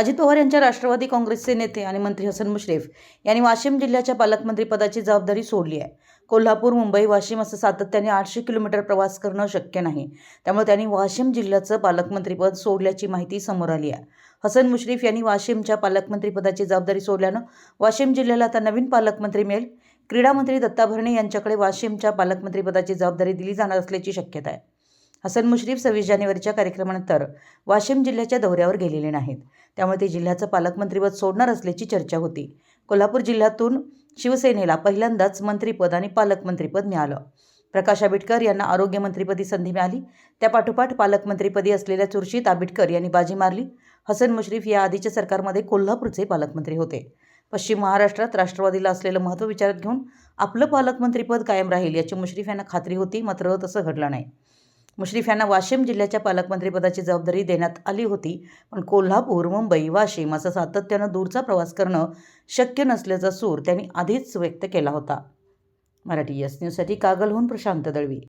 अजित पवार यांच्या राष्ट्रवादी काँग्रेसचे नेते आणि मंत्री हसन मुश्रीफ यांनी वाशिम जिल्ह्याच्या पालकमंत्रीपदाची जबाबदारी सोडली आहे. कोल्हापूर मुंबई वाशिम असं सातत्याने आठशे किलोमीटर प्रवास करणं शक्य नाही. त्यामुळे त्यांनी वाशिम जिल्ह्याचं पालकमंत्रीपद सोडल्याची माहिती समोर आली आहे. हसन मुश्रीफ यांनी वाशिमच्या पालकमंत्रीपदाची जबाबदारी सोडल्यानं वाशिम जिल्ह्याला आता नवीन पालकमंत्री मिळेल. क्रीडा मंत्री दत्ता भरणे यांच्याकडे वाशिमच्या पालकमंत्रीपदाची जबाबदारी दिली जाणार असल्याची शक्यता आहे. हसन मुश्रीफ सव्वीस जानेवारीच्या कार्यक्रमानंतर वाशिम जिल्ह्याच्या दौऱ्यावर गेलेले नाहीत. त्यामुळे ते जिल्ह्याचं पालकमंत्रीपद सोडणार असल्याची चर्चा होती. कोल्हापूर जिल्ह्यातून शिवसेनेला पहिल्यांदाच मंत्रीपद आणि पालकमंत्रीपद मिळालं. प्रकाश आंबेडकर यांना आरोग्यमंत्रीपदी संधी मिळाली. त्यापाठोपाठ पालकमंत्रीपदी असलेल्या चुरशीत आंबेडकर यांनी बाजी मारली. हसन मुश्रीफ या आधीच्या सरकारमध्ये कोल्हापूरचे पालकमंत्री होते. पश्चिम महाराष्ट्रात राष्ट्रवादीला असलेलं महत्त्व विचारात घेऊन आपलं पालकमंत्रीपद कायम राहील याची मुश्रीफ यांना खात्री होती मात्र तसं घडलं नाही. मुश्रीफ यांना वाशिम जिल्ह्याच्या पालकमंत्रीपदाची जबाबदारी देण्यात आली होती. पण कोल्हापूर मुंबई वाशिम असा सातत्यानं दूरचा प्रवास करणं शक्य नसल्याचा सूर त्यांनी आधीच व्यक्त केला होता. मराठी यस न्यूजसाठी कागलहून प्रशांत दळवी.